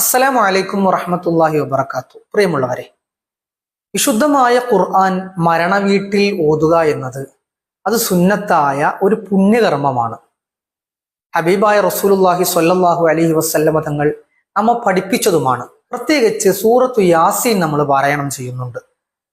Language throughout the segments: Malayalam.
അസ്സലാമു അലൈക്കും വറഹമത്തല്ലാഹി വബർക്കാത്തു പ്രിയമുള്ളവരെ വിശുദ്ധമായ ഖുർആൻ മരണവീട്ടിൽ ഓതുക എന്നത് അത് സുന്നത്തായ ഒരു പുണ്യകർമ്മമാണ്. ഹബീബായ റസൂലുല്ലാഹി സ്വല്ലല്ലാഹു അലഹി വസല്ലമ തങ്ങൾ നമ്മ പഠിപ്പിച്ചതുമാണ്. പ്രത്യേകിച്ച് സൂറത്തു യാസീൻ നമ്മൾ പാരായണം ചെയ്യുന്നുണ്ട്.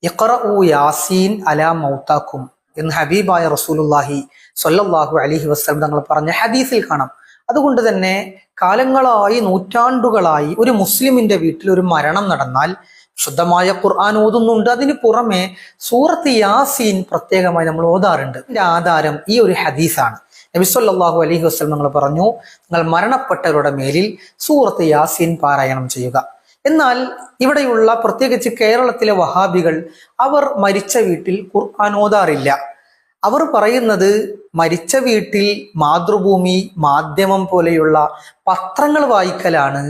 ഇഖറഉ യാസീൻ അലാ മൗത്താക്കും എന്ന് ഹബീബായ റസൂലുല്ലാഹി സ്വല്ലല്ലാഹു അലഹി വസ്ലം തങ്ങൾ പറഞ്ഞ ഹദീസിൽ കാണാം. അതുകൊണ്ട് തന്നെ കാലങ്ങളായി നൂറ്റാണ്ടുകളായി ഒരു മുസ്ലിമിന്റെ വീട്ടിൽ ഒരു മരണം നടന്നാൽ ശുദ്ധമായ ഖുർആൻ ഓതുന്നുണ്ട്. അതിന് പുറമെ സൂറത്ത് യാസീൻ പ്രത്യേകമായി നമ്മൾ ഓതാറുണ്ട്. ഇതിന്റെ ആധാരം ഈ ഒരു ഹദീസാണ്. നബിസ്വല്ലാഹു അലഹി വസ്ലം നിങ്ങൾ പറഞ്ഞു നിങ്ങൾ മരണപ്പെട്ടവരുടെ മേലിൽ സൂറത്ത് യാസീൻ പാരായണം ചെയ്യുക. എന്നാൽ ഇവിടെയുള്ള പ്രത്യേകിച്ച് കേരളത്തിലെ വഹാബികൾ അവർ മരിച്ച വീട്ടിൽ ഖുർആൻ ഓതാറില്ല. അവർ പറയുന്നത് മരിച്ച വീട്ടിൽ മാതൃഭൂമി മാധ്യമം പോലെയുള്ള പത്രങ്ങൾ വായിക്കലാണ്.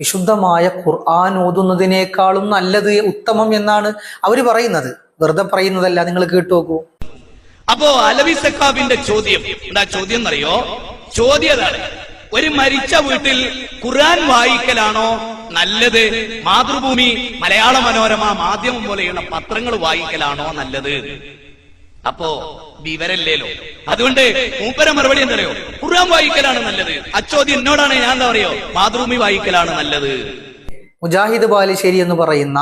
വിശുദ്ധമായ ഖുർആൻ ഓതുന്നതിനേക്കാളും നല്ലത് ഉത്തമം എന്നാണ് അവർ പറയുന്നത്. വെറുതെ പറയുന്നതല്ല നിങ്ങൾ കേട്ടു നോക്കൂ. അപ്പോ അലവി സക്കാബിന്റെ ചോദ്യം. എന്താ ചോദ്യം എന്നറിയോ? ചോദ്യതാണ് ഒരു മരിച്ച വീട്ടിൽ ഖുർആൻ വായിക്കലാണോ നല്ലത്? മാതൃഭൂമി മലയാള മനോരമ മാധ്യമം പോലെയുള്ള പത്രങ്ങൾ വായിക്കലാണോ നല്ലത്? അപ്പോ വിവരല്ലേലോ അതുകൊണ്ട് മൂപ്പര മറുപടി എന്തറിയോ? ഖുർആൻ വായിക്കലാണ് നല്ലത്. അച്ചോദ്യം എന്നോടാണ് ഞാൻ എന്താ പറയോ മാതൃഭൂമി വായിക്കലാണ് നല്ലത്. മുജാഹിദ് ബാലിശ്ശേരി എന്ന് പറയുന്ന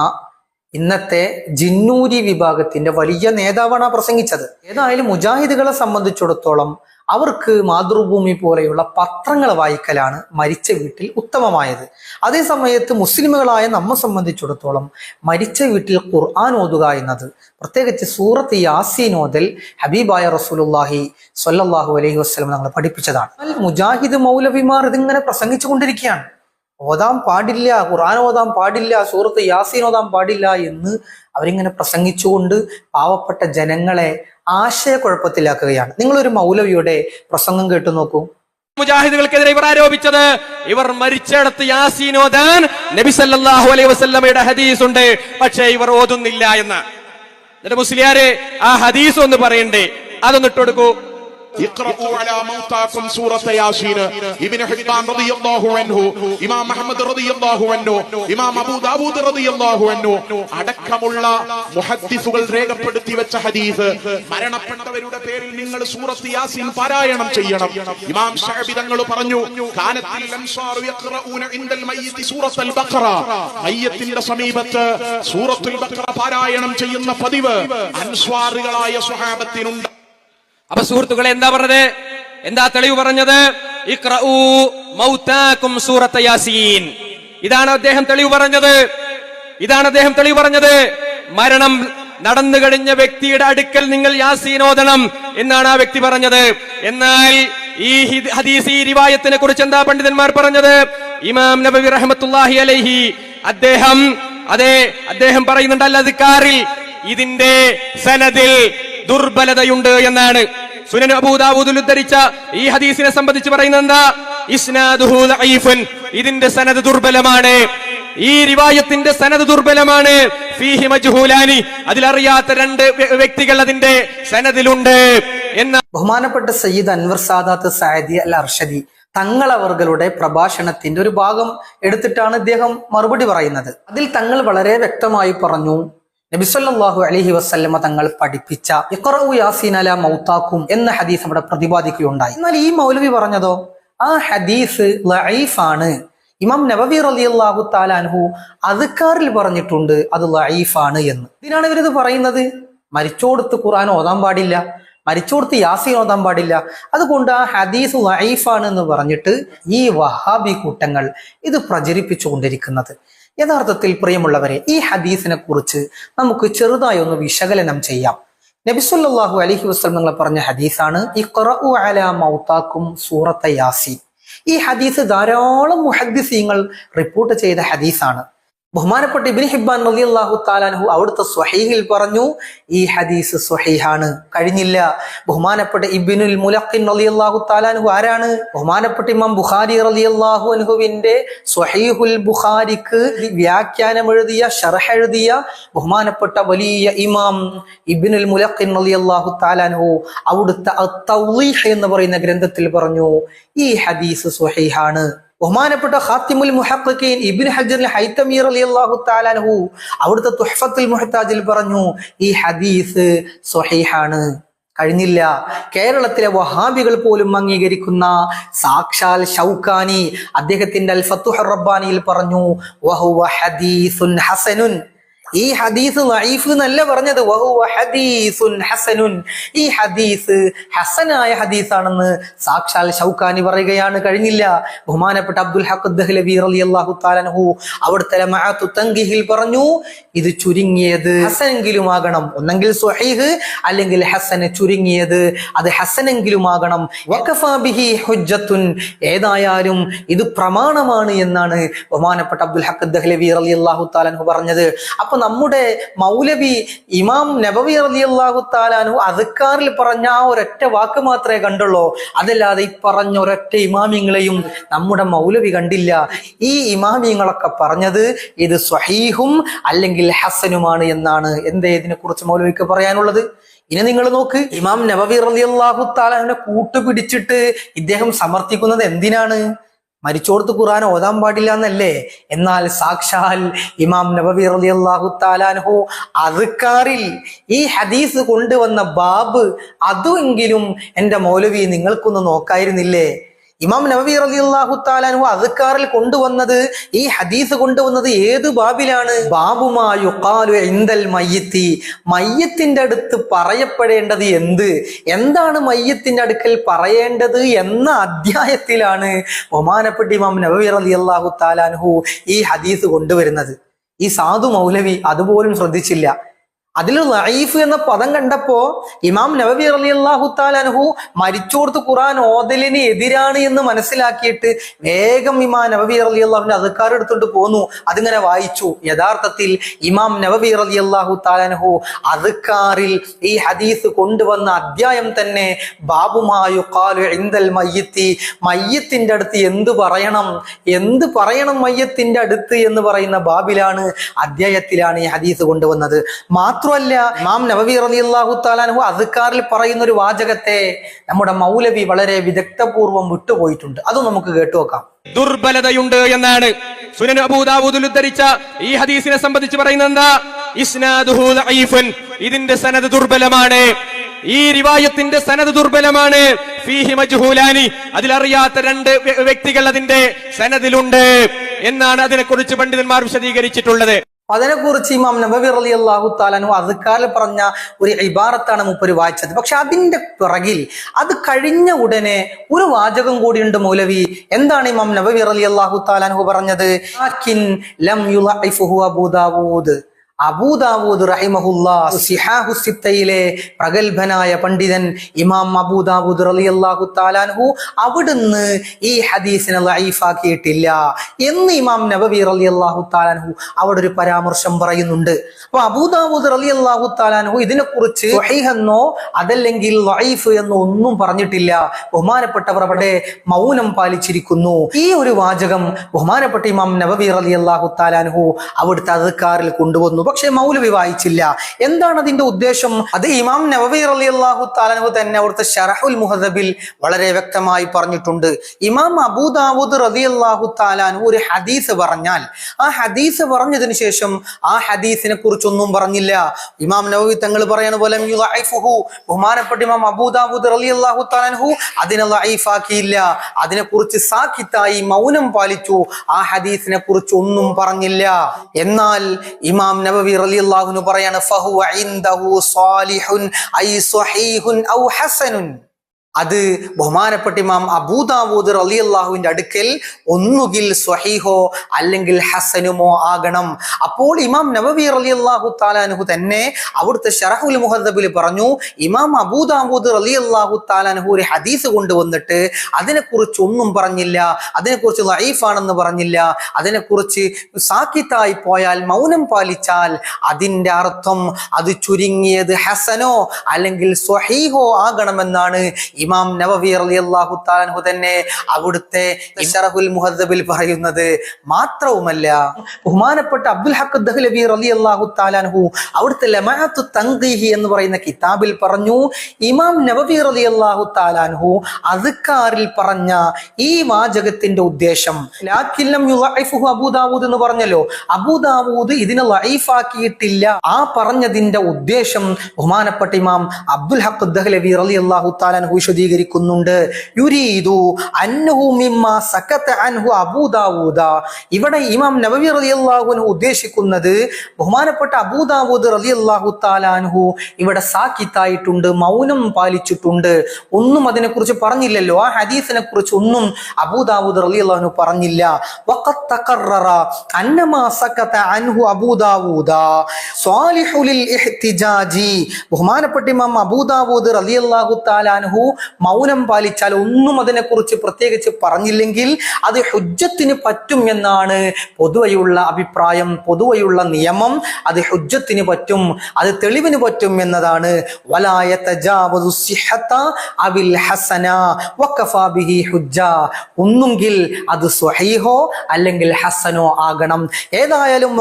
ഇന്നത്തെ ജിന്നൂരി വിഭാഗത്തിന്റെ വലിയ നേതാവാണ് പ്രസംഗിച്ചത്. ഏതായാലും മുജാഹിദുകളെ സംബന്ധിച്ചിടത്തോളം അവർക്ക് മാതൃഭൂമി പോലെയുള്ള പത്രങ്ങൾ വായിക്കലാണ് മരിച്ച വീട്ടിൽ ഉത്തമമായത്. അതേ സമയത്ത് മുസ്ലിമുകളായ നമ്മെ സംബന്ധിച്ചിടത്തോളം മരിച്ച വീട്ടിൽ ഖുർആൻ ഓതുക എന്നത് പ്രത്യേകിച്ച് സൂറത്ത് യാസീൻ ഓതൽ ഹബീബായ റസൂലുല്ലാഹി സ്വല്ലല്ലാഹു അലൈഹി വസ്ലം നമ്മൾ പഠിപ്പിച്ചതാണ്. മുജാഹിദ് മൗലവിമാർ ഇതിങ്ങനെ പ്രസംഗിച്ചുകൊണ്ടിരിക്കുകയാണ്. ഓതാൻ പാടില്ല ഖുർആൻ ഓതാൻ പാടില്ല സൂറത്ത് യാസീൻ ഓതാൻ പാടില്ല എന്ന് അവരിങ്ങനെ പ്രസംഗിച്ചുകൊണ്ട് പാവപ്പെട്ട ജനങ്ങളെ ആശയക്കുഴപ്പത്തിലാക്കുകയാണ്. നിങ്ങളൊരു മൗലവിയുടെ പ്രസംഗം കേട്ടു നോക്കൂ. മുജാഹിദുകൾക്കെതിരെ ഇവർ ആരോപിച്ചത് ഇവർ മരിച്ചിടത്ത് യാസീൻ ഓതാൻ നബി സല്ലല്ലാഹു അലൈഹി വസല്ലമയുടെ ഹദീസ് ഉണ്ട് പക്ഷേ ഇവർ ഓതുന്നില്ല എന്ന്. എന്നിട്ട് മുസ്ലിയാരെ ആ ഹദീസ് ഒന്ന് പറയണ്ടേ? അതൊന്നിട്ട് കൊടുക്കൂ. അടക്കമുള്ള മുഹദ്ദിസുകൾ രേഖപ്പെടുത്തി വെച്ച ഹദീസ്. മരണപ്പെട്ടവരുടെ പേരിൽ നിങ്ങൾ സൂറത്ത് യാസീൻ പാരായണം ചെയ്യണം. ഇമാം ഷഹബി തങ്ങൾ പറഞ്ഞു മയ്യത്തിന്റെ സമീപത്ത് സൂറത്തുൽ ബഖറ പാരായണം ചെയ്യുന്ന പതിവ് അൻസ്വാറുകളായ സ്വഹാബത്തിനുണ്ട്. അപ്പൊ സുഹൃത്തുക്കളെ എന്താ പറഞ്ഞത്? എന്താ തെളിവ് പറഞ്ഞത്? യാസീൻ. ഇതാണ് അദ്ദേഹം തെളിവ് പറഞ്ഞത്. ഇതാണ് അദ്ദേഹം തെളിവ് പറഞ്ഞത്. മരണം നടന്നു കഴിഞ്ഞ വ്യക്തിയുടെ അടുക്കൽ നിങ്ങൾ യാസീൻ ഓതണം എന്നാണ് ആ വ്യക്തി പറഞ്ഞത്. എന്നാൽ ഈ ഹിദ്- ഹദീസ് ഈ റിവായത്തിനെ കുറിച്ച് എന്താ പണ്ഡിതന്മാർ പറഞ്ഞത്? ഇമാം നബി റഹമത്തുല്ലാഹി അലൈഹി അദ്ദേഹം അതെ അദ്ദേഹം പറയുന്നുണ്ട് അല്ലതിക്കാറിൽ ഇതിന്റെ സനദിൽ ദുർബലതയുണ്ട് എന്നാണ്. സുനൻ അബൂദാവൂദുൽ ഉദ്ധരിച്ച ഈ ഹദീസിനെ സംബന്ധിച്ച് പറയുന്നത് എന്താ? ഇസ്നാദുഹു ഇതിന്റെ സനദ് ദുർബലമാണ്. ഈ റിവായത്തിന്റെ സനദ് ദുർബലമാണ്. ഫീഹി മജ്ഹൂലാനി. അതിലറിയാത്ത രണ്ട് വ്യക്തികൾ അതിന്റെ സനദിലുണ്ട്. എന്ന ബഹുമാനപ്പെട്ട സയ്യിദ് അൻവർ സാദാത്ത് സയദി അൽ അർഷദി തങ്ങൾ അവർകളുടെ പ്രഭാഷണത്തിന്റെ ഒരു ഭാഗം എടുത്തിട്ടാണ് ഇദ്ദേഹം മറുപടി പറയുന്നത്. അതിൽ തങ്ങൾ വളരെ വ്യക്തമായി പറഞ്ഞു നബിസല്ലാഹു അലഹി വസ്ല്ലമ തങ്ങൾ പഠിപ്പിച്ച ഇക്കറവു അല മൗത്താക്കും എന്ന ഹദീസ് അവിടെ പ്രതിപാദിക്കുകയുണ്ടായി. എന്നാൽ ഈ മൗലവി പറഞ്ഞതോ? ആ ഹദീസ് ലൈഫാണ് ഇമാം നബവി റളിയല്ലാഹു താലാൻഹു അദ്കാറിൽ പറഞ്ഞിട്ടുണ്ട് അത് ലൈഫാണ് എന്ന്. ഇതിനാണ് ഇവരിത് പറയുന്നത്? മരിച്ചോടുത്ത് ഖുർആൻ ഓതാൻ പാടില്ല മരിച്ചോടുത്ത് യാസീൻ ഓതാൻ പാടില്ല. അതുകൊണ്ട് ആ ഹദീസ് ലൈഫാണ് എന്ന് പറഞ്ഞിട്ട് ഈ വഹാബി കൂട്ടങ്ങൾ ഇത് പ്രചരിപ്പിച്ചുകൊണ്ടിരിക്കുന്നത്. യഥാർത്ഥത്തിൽ പ്രിയമുള്ളവരെ ഈ ഹദീസിനെ കുറിച്ച് നമുക്ക് ചെറുതായി ഒന്ന് വിശകലനം ചെയ്യാം. നബിസുല്ലാഹു അലഹി വസ്ലം നിങ്ങൾ പറഞ്ഞ ഹദീസാണ് ഈ അല മൗത്താക്കും സൂറത്ത യാസീൻ. ഈ ഹദീസ് ധാരാളം മുഹദ്ദിസീങ്ങൾ റിപ്പോർട്ട് ചെയ്ത ഹദീസാണ്. ബഹുമാനപ്പെട്ട ഇബിൻ ഹിബാൻ നദി അള്ളാഹു താലാൻഹു അവിടുത്തെ സ്വഹീഹിൽ പറഞ്ഞു ഈ ഹദീസ് സ്വഹീഹാണ്. കഴിഞ്ഞില്ല. ബഹുമാനപ്പെട്ട ഇബിനുൽ മുലഖിൻ നദി അള്ളാഹു താലാൻഹു ആരാണ്? ബഹുമാനപ്പെട്ട ഇമാം ബുഖാരി റലി അള്ളാഹു അനുഹുവിന്റെ സ്വഹീഹുൽ ബുഖാരിക്ക് വ്യാഖ്യാനം എഴുതിയ ഷർഹ എഴുതിയ ബഹുമാനപ്പെട്ട വലിയ ഇമാം ഇബിനുൽ മുലഖിൻ അലി അള്ളാഹു താലാൻഹു അവിടുത്തെ എന്ന് പറയുന്ന ഗ്രന്ഥത്തിൽ പറഞ്ഞു ഈ ഹദീസ് സ്വഹീഹാണ്. ബഹുമാനപ്പെട്ട ഹാത്തിമുൽ മുഹക്കീൻ ഇബിൻ ഹജർ ഹൈത്തമീർ അലി അള്ളാഹു താലാൻഹു അവിടുത്തെ തുഹഫത്തുൽ മുഹത്താജിൽ പറഞ്ഞു ഈ ഹദീസ് സൊഹീഹാണ്. കഴിഞ്ഞില്ല. കേരളത്തിലെ വഹാബികൾ പോലും അംഗീകരിക്കുന്ന സാക്ഷാൽ ഷൗക്കാനി അദ്ദേഹത്തിന്റെ അൽ ഫത്തുഹർ റബ്ബാനിയിൽ പറഞ്ഞു വഹുവ ഹദീസുൻ ഹസനുൻ. ഈ ഹദീസ് ലൈഫ് എന്നല്ല പറഞ്ഞത്. ഹദീസുൻ ഹസനുൻ. ഈ ഹദീസ് ഹസനായ ഹദീസാണെന്ന് സാക്ഷാൽ ഷൗക്കാനി പറയുകയാണ്. കഴിഞ്ഞില്ല. ബഹുമാനപ്പെട്ട അബ്ദുൽ ഹഖ് ദഹ്ലവി റളിയല്ലാഹു തആലഹു അവിടുത്തെ ലമഅത്തു തൻഗീഹിൽ പറഞ്ഞു ഇത് ചുരുങ്ങിയത് ഹസനെങ്കിലുമാകണം. ഒന്നെങ്കിൽ സ്വഹീഹ് അല്ലെങ്കിൽ ഹസന് ചുരുങ്ങിയത് അത് ഹസനെങ്കിലുമാകണം. ആകണം ബിഹി ഹുജ്ജത്തുൻ. ഏതായാലും ഇത് പ്രമാണമാണ് എന്നാണ് ബഹുമാനപ്പെട്ട അബ്ദുൽ ഹഖ് ദഹ്ലവി റളിയല്ലാഹു താലൻഹു പറഞ്ഞത്. അപ്പൊ നമ്മുടെ മൗലവി ഇമാം നബവി അലിയല്ലാഹു താലാനു അതുക്കാറിൽ പറഞ്ഞ ആ ഒരൊറ്റ വാക്ക് മാത്രമേ കണ്ടുള്ളൂ. അതല്ലാതെ ഈ പറഞ്ഞ ഒരൊറ്റ ഇമാമിങ്ങളെയും നമ്മുടെ മൗലവി കണ്ടില്ല. ഈ ഇമാമിങ്ങളൊക്കെ പറഞ്ഞത് ഇത് സ്വഹീഹും അല്ലെങ്കിൽ ഹസനുമാണ് എന്നാണ്. എന്തേ ഇതിനെ കുറിച്ച് മൗലവിക്ക് പറയാനുള്ളത്? ഇനി നിങ്ങൾ നോക്ക്. ഇമാം നബവി റലിയല്ലാഹു താലാനെ കൂട്ടുപിടിച്ചിട്ട് ഇദ്ദേഹം സമർത്ഥിക്കുന്നത് എന്തിനാണ്? മരിച്ചോടത്ത് ഖുറാൻ ഓതാൻ പാടില്ല എന്നല്ലേ? എന്നാൽ സാക്ഷാൽ ഇമാം നബവി റളിയല്ലാഹു താലാൻഹു അതുക്കാറിൽ ഈ ഹദീസ് കൊണ്ടുവന്ന ബാബ് അതുമെങ്കിലും എന്റെ മൗലവി നിങ്ങൾക്കൊന്ന് നോക്കായിരുന്നില്ലേ? ഇമാം നബി അലി അള്ളാഹു താലാനു അതുക്കാറിൽ കൊണ്ടുവന്നത് ഈ ഹദീസ് കൊണ്ടുവന്നത് ഏത് ബാബിലാണ്? ബാബുമായുക്കാലു മയ്യത്തിന്റെ അടുത്ത് പറയപ്പെടേണ്ടത് എന്ത്? എന്താണ് മയ്യത്തിന്റെ അടുക്കൽ പറയേണ്ടത് എന്ന അധ്യായത്തിലാണ് ഒമാനപ്പെട്ടി ഇമാം നബി അലി അള്ളാഹു താലാൻഹു ഈ ഹദീസ് കൊണ്ടുവരുന്നത്. ഈ സാധു മൗലവി അതുപോലും ശ്രദ്ധിച്ചില്ല. അതിൽ ലൈഫ് എന്ന പദം കണ്ടപ്പോ ഇമാം നബവി റളിയല്ലാഹു താലൻഹു മരിച്ചോർത്ത് ഖുറാൻ ഓതലിന് എതിരാണ് എന്ന് മനസ്സിലാക്കിയിട്ട് വേഗം ഇമാം നബവി അലി അതുക്കാർ എടുത്തിട്ട് പോന്നു. അതിങ്ങനെ വായിച്ചു. യഥാർത്ഥത്തിൽ ഇമാം നബവി റളിയല്ലാഹു താലൻഹു അതുക്കാറിൽ ഈ ഹദീസ് കൊണ്ടുവന്ന അധ്യായം തന്നെ ബാബുമായു കാലു ഇന്ദൽ മയ്യത്തി. മയ്യത്തിന്റെ അടുത്ത് എന്ത് പറയണം? എന്ത് പറയണം മയ്യത്തിന്റെ അടുത്ത് എന്ന് പറയുന്ന ബാബിലാണ് അധ്യായത്തിലാണ് ഈ ഹദീസ് കൊണ്ടുവന്നത്. മാത്രമല്ല ഇമാം നബവി അള്ളാഹു താലാനഹു അദ്കാറിൽ പറയുന്ന ഒരു വാചകത്തെ നമ്മുടെ മൗലവി വളരെ വിദഗ്ധപൂർവം വിട്ടുപോയിട്ടുണ്ട്. അത് നമുക്ക് കേട്ടുവെക്കാം ദുർബലതയുണ്ട് എന്നാണ് സുനൻ അബൂദാവൂദിൽ ഉദ്ധരിച്ച ഈ ഹദീസിനെ സംബന്ധിച്ച് പറയുന്നത് എന്താ? ഇസ്നാദുഹു. ഇതിന്റെ സനത് ദുർബലമാണ്. ഈ റിവായത്തിന്റെ സനത് ദുർബലമാണ്. ഫീഹി മജ്ഹൂലാനി. അതിലറിയാത്ത രണ്ട് വ്യക്തികൾ അതിന്റെ സനദിലുണ്ട് എന്നാണ് അതിനെക്കുറിച്ച് പണ്ഡിതന്മാർ വിശദീകരിച്ചിട്ടുള്ളത്. അതിനെക്കുറിച്ച് ഇമാം നബബി അലി അള്ളാഹു താലാനു അതുകാലം പറഞ്ഞ ഒരു ഇബാറത്താണ് മുപ്പര് വായിച്ചത്. പക്ഷെ അതിന്റെ പിറകിൽ അത് കഴിഞ്ഞ ഉടനെ ഒരു വാചകം കൂടിയുണ്ട് മൗലവി. എന്താണ് ഇമാം നബബി അലി അള്ളാഹു താലാനു പറഞ്ഞത്? "ലാക്കിൻ ലം അബൂദാവൂദ് റഹിമഹുല്ലാ സിഹാഹു സിത്തയിലെ പ്രഗത്ഭനായ പണ്ഡിതൻ ഇമാം അബൂദാവൂദ് റളിയല്ലാഹു താലാൻഹു അവിടുന്ന് ഈ ഹദീസിനെ ലൈഫാക്കിയിട്ടില്ല എന്ന് ഇമാം നബവി റളിയല്ലാഹു താലാൻഹു അവിടെ ഒരു പരാമർശം പറയുന്നുണ്ട്. അപ്പൊ അബൂദാവൂദ് റളിയല്ലാഹു താലാൻഹു ഇതിനെക്കുറിച്ച് എന്നോ അതല്ലെങ്കിൽ ലൈഫ് എന്നോ ഒന്നും പറഞ്ഞിട്ടില്ല. ബഹുമാനപ്പെട്ടവർ അവിടെ മൗനം പാലിച്ചിരിക്കുന്നു. ഈ ഒരു വാചകം ബഹുമാനപ്പെട്ട ഇമാം നബവി റളിയല്ലാഹു താലാൻഹു അവിടുത്തെ അതുക്കാറിൽ കൊണ്ടുവന്നു. പക്ഷെ മൗലവി വായിച്ചില്ല. എന്താണ് അതിന്റെ ഉദ്ദേശം? അത് ഇമാം നവവി അലി അള്ളാഹു താലനു തന്നെ അവിടുത്തെ ഷറഹുൽ മുഹദബിൽ വളരെ വ്യക്തമായി പറഞ്ഞിട്ടുണ്ട്. ഇമാം അബൂദാവൂദ് അള്ളാഹു താലാനു ഒരു ഹദീസ് പറഞ്ഞാൽ ആ ഹദീസ് പറഞ്ഞതിന് ശേഷം ആ ഹദീസിനെ കുറിച്ചൊന്നും പറഞ്ഞില്ല. ഇമാം നബവി തങ്ങൾ പറയണ പോലെ. ബഹുമാനപ്പെട്ട ഇമാം അബൂദാവൂദ് റളിയല്ലാഹു തആലാൻഹു അതിനെ ലൈഫാക്കിയില്ല അതിനെ കുറിച്ച് സാഖിത്തായി മൗനം പാലിച്ചു. ആ ഹദീസിനെ കുറിച്ച് ഒന്നും പറഞ്ഞില്ല. എന്നാൽ ഇമാം നബവി റളിയല്ലാഹുനു പറയാണ് ഫഹുവ ഇൻദഹു സാലിഹുൻ ഐ സ്വഹീഹുൻ ഔ ഹസനുൻ. അത് ബഹുമാനപ്പെട്ട ഇമാം അബൂദാവൂദ് അള്ളാഹുവിന്റെ അടുക്കൽ ഒന്നുകിൽ സ്വഹീഹോ അല്ലെങ്കിൽ ഹസനുമോ ആകണം. അപ്പോൾ ഇമാം നബവി അള്ളാഹു താലാനുഹു തന്നെ അവിടുത്തെ ഷറഹുൽ മുഹദ്ദബിൽ പറഞ്ഞു ഇമാം അബൂദാബൂദ് അലി അള്ളാഹു താലാനുഹു ഒരു ഹദീസ് കൊണ്ടുവന്നിട്ട് അതിനെക്കുറിച്ച് ഒന്നും പറഞ്ഞില്ല അതിനെക്കുറിച്ച് ലൈഫാണെന്ന് പറഞ്ഞില്ല അതിനെക്കുറിച്ച് സാക്കിത്തായി പോയാൽ മൗനം പാലിച്ചാൽ അതിന്റെ അർത്ഥം അത് ചുരുങ്ങിയത് ഹസനോ അല്ലെങ്കിൽ സ്വഹീഹോ ആകണമെന്നാണ് ഇമാം നവവി അള്ളാഹു താലാൻഹു തന്നെ അവിടുത്തെ ഇഷറഹുൽ പറയുന്നത് മാത്രവുമല്ല ബഹുമാനപ്പെട്ട അബ്ദുൽ ഹക്ക് ദഹ്ലവി അള്ളാഹു താലാൻഹു അവിടുത്തെ ലമാത്തു തങ്കിഹി എന്ന് പറയുന്ന കിതാബിൽ പറഞ്ഞു ഇമാം നവവി അള്ളാഹു താലാൻഹു അതുക്കാറിൽ പറഞ്ഞ ഈ വാചകത്തിന്റെ ഉദ്ദേശം അബൂദാവൂദ് എന്ന് പറഞ്ഞല്ലോ അബൂദാവൂദ് ഇതിനെ ലൈഫാക്കിയിട്ടില്ല. ആ പറഞ്ഞതിന്റെ ഉദ്ദേശം ബഹുമാനപ്പെട്ട ഇമാം അബ്ദുൽ ഹഖ് ദഹ്ലവി അള്ളാഹു താലാൻഹു വിശദീകരിക്കുന്നുണ്ട്. അൻഹു അബൂദാവൂദ ഇവിടെ ഇമാം നബവി റലി അള്ളാഹുനു ഉദ്ദേശിക്കുന്നത് ബഹുമാനപ്പെട്ട അബൂദാവൂദ് റളിയല്ലാഹു താലാൻഹു ഇവിടെ സാക്കിത്തായിട്ടുണ്ട് മൗനം പാലിച്ചിട്ടുണ്ട്. ഒന്നും അതിനെക്കുറിച്ച് പറഞ്ഞില്ലല്ലോ. ആ ഹദീസിനെ കുറിച്ച് ഒന്നും അബൂദാവൂദ് റലി അള്ളാഹുനു പറഞ്ഞില്ല. അൻഹു അബൂദാവൂദ ബഹുമാനപ്പെട്ട ഇമാം അബൂദാവൂദ് റളിയല്ലാഹു താലാൻഹു മൗനം പാലിച്ചാൽ ഒന്നും അതിനെക്കുറിച്ച് പ്രത്യേകിച്ച് പറഞ്ഞില്ലെങ്കിൽ അത് ഹുജ്ജത്തിന് പറ്റും എന്നാണ് പൊതുവെയുള്ള അഭിപ്രായം പൊതുവെയുള്ള നിയമം. അത് ഹുജ്ജത്തിന് പറ്റും അത് തെളിവിന് പറ്റും എന്നതാണ്. ഹസന ഹുജ്ജ. ഒന്നുകിൽ അത് സ്വഹീഹോ അല്ലെങ്കിൽ ഹസനോ ആകണം. ഏതായാലും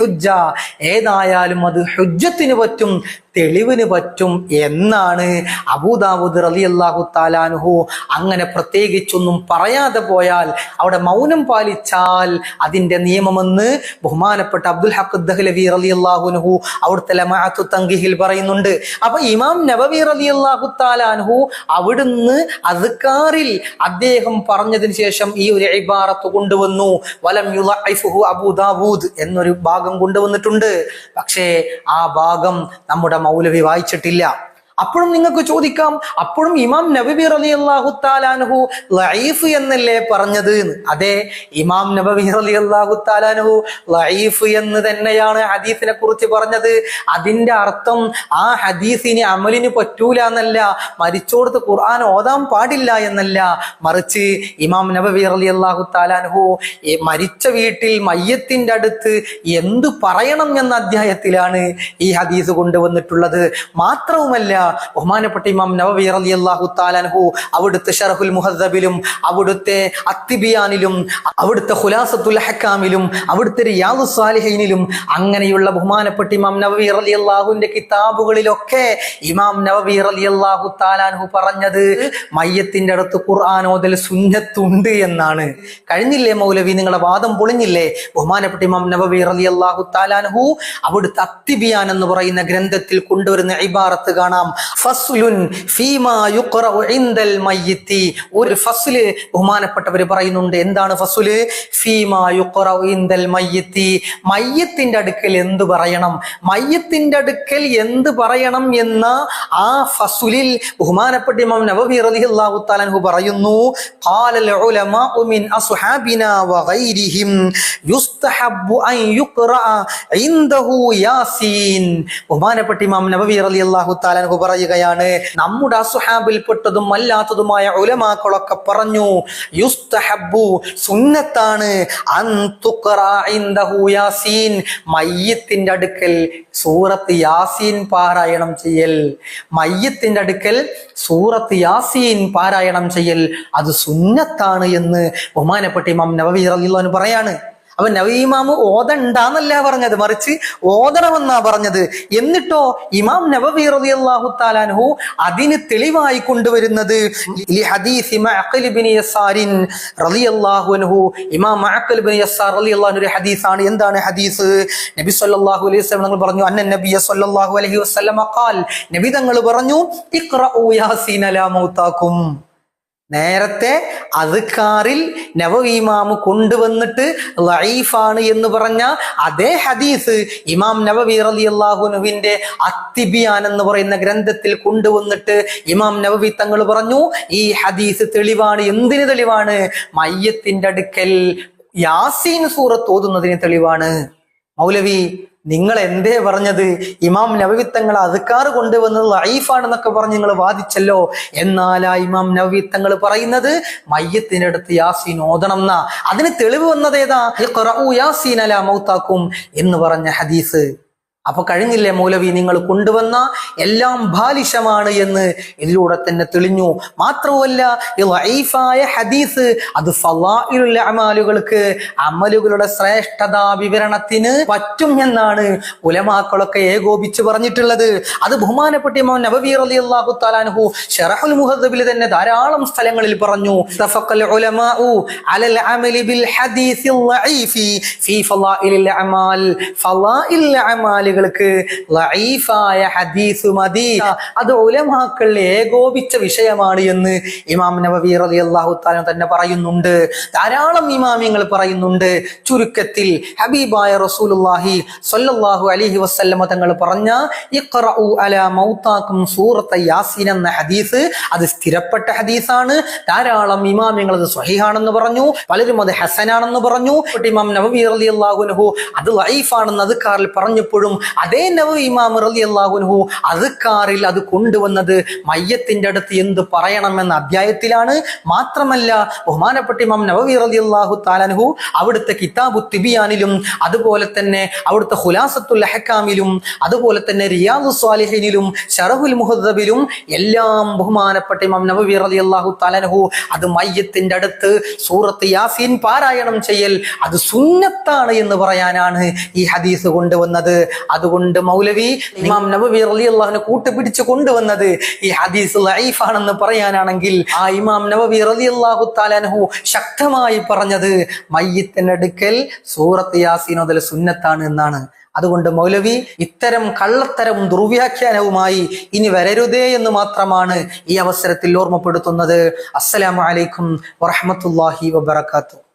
ഹുജ്ജ. ഏതായാലും അത് ഹുജ്ജത്തിന് പറ്റും. തെളിവിന് പറ്റും എന്നാണ് അബൂദാവൂദ് അള്ളാഹു താലാനുഹു അങ്ങനെ പ്രത്യേകിച്ചൊന്നും പറയാതെ പോയാൽ അവിടെ മൗനം പാലിച്ചാൽ അതിന്റെ നിയമമെന്ന് ബഹുമാനപ്പെട്ട അബ്ദുൽ ഹഖ് ദഹ്ലവി അള്ളാഹുനുഹു അവിടുത്തെ ലമാഅത്തു തങ്കിഹിൽ പറയുന്നുണ്ട്. അപ്പൊ ഇമാം നബവി അള്ളാഹു താലാനുഹു അവിടുന്ന് അതുക്കാറിൽ അദ്ദേഹം പറഞ്ഞതിന് ശേഷം ഈ ഒരു ഇബാറത്ത് കൊണ്ടുവന്നു. വലം യുളൈഫുഹു അബൂദാബൂദ് എന്നൊരു ഭാഗം കൊണ്ടുവന്നിട്ടുണ്ട്. പക്ഷേ ആ ഭാഗം നമ്മുടെ മൗലവി വായിച്ചിട്ടില്ല. അപ്പോഴും നിങ്ങൾക്ക് ചോദിക്കാം അപ്പോഴും ഇമാം നബബി അലി അള്ളാഹു താലാനുഹു ലൈഫ് എന്നല്ലേ പറഞ്ഞത്. അതെ ഇമാം നബബി അലി അള്ളാഹു താലാനുഹു ലൈഫ് എന്ന് തന്നെയാണ് ഹദീസിനെ കുറിച്ച് പറഞ്ഞത്. അതിന്റെ അർത്ഥം ആ ഹദീസിന് അമലിന് പറ്റൂല എന്നല്ല മരിച്ചോടത്ത് ഖുർആൻ ഓതാൻ പാടില്ല എന്നല്ല. മറിച്ച് ഇമാം നബബി അലി അള്ളാഹു താലാനുഹു മരിച്ച വീട്ടിൽ മയ്യത്തിന്റെ അടുത്ത് എന്തു പറയണം എന്ന അധ്യായത്തിലാണ് ഈ ഹദീസ് കൊണ്ടുവന്നിട്ടുള്ളത്. മാത്രവുമല്ല ബഹുമാനപ്പെട്ട ഇമാം നവവി റളിയല്ലാഹു താലൻഹു അവിടുത്തെ ഷറഫുൽ മുഹദ്ദബിലും അവിടുത്തെ അത്തിബിയാനിലും അവിടുത്തെ ഖുലാസത്തുൽ ഹക്കാമിലും അവിടുത്തെ റിയാദു സാലിഹൈനിലും അങ്ങനെയുള്ള ബഹുമാനപ്പെട്ട ഇമാം നവവി റളിയല്ലാഹുവിന്റെ കിതാബുകളിലൊക്കെ ഇമാം നവവി റളിയല്ലാഹു താലാൻഹു പറഞ്ഞത് മയ്യത്തിന്റെ അടുത്ത് ഖുർആൻ ഓതൽ സുന്നത്തുണ്ട് എന്നാണ്. കഴിഞ്ഞില്ലേ മൗലവി? നിങ്ങളുടെ വാദം പൊളിഞ്ഞില്ലേ? ബഹുമാനപ്പെട്ട ഇമാം നവവി റളിയല്ലാഹു താലാൻഹു അവിടുത്തെ അത്തിബിയാൻ എന്ന് പറയുന്ന ഗ്രന്ഥത്തിൽ കൊണ്ടുവരുന്ന ഇബാറത്ത് കാണാം. ഫസ്ലുൻ ഫീമാ യുഖറഉ ഇൻദൽ മയ്യിത്തി. ഒരു ഫസ്ല് ബഹുമാനപ്പെട്ടവർ പറയുന്നുണ്ട്. എന്താണ് ഫസ്ല്? ഫീമാ യുഖറഉ ഇൻദൽ മയ്യിത്തി. മയ്യത്തിന്റെ അടുക്കൽ എന്ത് പറയണം? മയ്യത്തിന്റെ അടുക്കൽ എന്ത് പറയണം എന്ന ആ ഫസുലിൽ ബഹുമാനപ്പെട്ട ഇമാം നവവി റളിയല്ലാഹു തആല അൻഹു പറയുന്നു ഖാലൽ ഉലമാഉ മിൻ അസ്ഹാബിനാ വഗൈരിഹിം യുസ്തഹബ്ബു അൻ യുഖറഅ ഇൻദഹു യാസീൻ. ബഹുമാനപ്പെട്ട ഇമാം നബവി റളിയല്ലാഹു തആല അൻഹു പറയുകയാണ്. നമ്മുടെ അസുഹാബിൽപ്പെട്ടതും അല്ലാത്തതുമായ ഉലമാക്കളൊക്കെ പറഞ്ഞു യുസ്തഹബു സുന്നത്താണ്. യാസീൻ. മയ്യത്തിന്റെ അടുക്കൽ സൂറത്ത് യാസീൻ പാരായണം ചെയ്യൽ. മയ്യത്തിന്റെ അടുക്കൽ സൂറത്ത് യാസീൻ പാരായണം ചെയ്യൽ. അത് സുന്നത്താണ് എന്ന് ബഹുമാനപ്പെട്ട ഇമാം നവവി റളിയല്ലാഹു അൻഹു അവൻ നവീമാമ് ഓതണ്ടാന്നല്ല പറഞ്ഞത് മറിച്ച് ഓതണമെന്നാ പറഞ്ഞത്. എന്നിട്ടോ ഇമാം നബവി റളിയല്ലാഹു താലാൻഹു അതിന് തെളിവായി കൊണ്ടുവരുന്നത് ഇമാം ഹദീസാണ്. എന്താണ് ഹദീസ്? നബി സല്ലല്ലാഹു അലൈഹി വസല്ലം തങ്ങൾ പറഞ്ഞു അന്ന നബിയ സല്ലല്ലാഹു അലൈഹി വസല്ലം ഖാൽ നബി തങ്ങൾ പറഞ്ഞു ഇഖ്റഉ യാസീൻ അലാ മൗതാകും നേരത്തെ അദ്കാറിൽ നവവീമാമ് കൊണ്ടുവന്നിട്ട് ലൈഫാണ് എന്ന് പറഞ്ഞ അതേ ഹദീസ് ഇമാം നവവി അള്ളാഹുനുവിന്റെ അത്തിബിയാൻ എന്ന് പറയുന്ന ഗ്രന്ഥത്തിൽ കൊണ്ടുവന്നിട്ട് ഇമാം നവവി തങ്ങൾ പറഞ്ഞു ഈ ഹദീസ് തെളിവാണ്. എന്തിന് തെളിവാണ്? മയ്യത്തിന്റെ അടുക്കൽ യാസീൻ സൂറത്ത് ഓതുന്നതിന് തെളിവാണ്. മൗലവി നിങ്ങൾ എന്തേ പറഞ്ഞത്? ഇമാം നവവിത്തങ്ങൾ അതുക്കാർ കൊണ്ടുവന്നത് ലൈഫാണെന്നൊക്കെ പറഞ്ഞ് നിങ്ങൾ വാദിച്ചല്ലോ. എന്നാൽ ആ ഇമാം നവവിത്തങ്ങൾ പറയുന്നത്? മയ്യത്തിന്റെ അടുത്ത് യാസീൻ ഓതണം എന്നാ. അതിന് തെളിവ് വന്നത് ഏതാ? യാസീൻ അല മൗത്താക്കും എന്ന് പറഞ്ഞ ഹദീസ്. അപ്പൊ കഴിഞ്ഞില്ലേ മൗലവി നിങ്ങൾ കൊണ്ടുവന്ന എല്ലാം ബാലിശമാണ് എന്ന് ഇതിലൂടെ തന്നെ തെളിഞ്ഞു. മാത്രവുമല്ല ലൈഫായ ഹദീസ് അത് അമാലുകൾക്ക് അമലുകളുടെ ശ്രേഷ്ഠതാ വിവരണത്തിന് പറ്റും എന്നാണ് ഉലമാക്കളൊക്കെ ഏകോപിച്ച് പറഞ്ഞിട്ടുള്ളത്. അത് ബഹുമാനപ്പെട്ട ഇമാം നബവി അള്ളാഹു തആലാൻഹു ശറഹുൽ മുഹദ്ദബിൽ തന്നെ ധാരാളം സ്ഥലങ്ങളിൽ പറഞ്ഞു. തഫഖൽ ലഈഫായ ഹദീസ് മതി. അത് ഉലമാക്കൾ ഏകോപിച്ച വിഷയമാണ് എന്ന് ഇമാം നബവി അള്ളാഹു താലും തന്നെ പറയുന്നുണ്ട്. ധാരാളം ഇമാമിങ്ങൾ പറയുന്നുണ്ട്. ചുരുക്കത്തിൽ ഹബീബായ റസൂലുള്ളാഹി സ്വല്ലല്ലാഹു അലൈഹി വസല്ലമ തങ്ങൾ പറഞ്ഞ ഇഖ്റഉ അലാ മൗതാക്കും സൂറത്ത യാസീൻ എന്ന ഹദീസ് അത് സ്ഥിരപ്പെട്ട ഹദീസാണ്. ധാരാളം ഇമാമിങ്ങൾ അത് സ്വഹീഹാണെന്ന് പറഞ്ഞു. പലരും അത് ഹസനാണെന്ന് പറഞ്ഞു. ഇമാം നബവി റളിയല്ലാഹു അൻഹു അത് ലൈഫാണെന്ന് അതുക്കാറിൽ പറഞ്ഞപ്പോഴും അതേ നബവി ഇമാം റളിയല്ലാഹു അൻഹു അതുക്കാറിൽ അത് കൊണ്ടുവന്നത് മയ്യത്തിന്റെ അടുത്ത് എന്ത് പറയണമെന്ന അധ്യായത്തിലാണ്. മാത്രമല്ല ബഹുമാനപ്പെട്ട ഇമാം നബവി റളിയല്ലാഹു താലൻഹു അവിടുത്തെ കിതാബു തിബിയാനിലും അതുപോലെ തന്നെ അവിടുത്തെ ഖുലാസത്തുൽ അഹക്കാമിലും അതുപോലെ തന്നെ റിയാദു സ്വാലിഹിനിലും ഷറഹുൽ മുഹദ്ദബിലും എല്ലാം ബഹുമാനപ്പെട്ട ഇമാം നബവി റളിയല്ലാഹു താലൻഹു അത് മയ്യത്തിന്റെ അടുത്ത് സൂറത്ത് യാസീൻ പാരായണം ചെയ്യൽ അത് സുന്നത്താണ് എന്ന് പറയാനാണ് ഈ ഹദീസ് കൊണ്ടുവന്നത്. അതുകൊണ്ട് മൗലവി ഇമാം നബവി അള്ളാഹുനെ കൂട്ടുപിടിച്ച് കൊണ്ടുവന്നത് ഈ ഹദീസ് ലൈഫാണെന്ന് പറയാനാണെങ്കിൽ ആ ഇമാം നബവി അള്ളാഹു താലാനഹു ശക്തമായി പറഞ്ഞത് മയ്യത്തിനടുക്കൽ സൂറത്ത് യാസീൻ സുന്നത്താണ് എന്നാണ്. അതുകൊണ്ട് മൗലവി ഇത്തരം കള്ളത്തരവും ദുർവ്യാഖ്യാനവുമായി ഇനി വരരുതേ എന്ന് മാത്രമാണ് ഈ അവസരത്തിൽ ഓർമ്മപ്പെടുത്തുന്നത്. അസ്സലാമലൈക്കും അലൈക്കും വറഹ്മത്തുള്ളാഹി വബറകാതുഹു.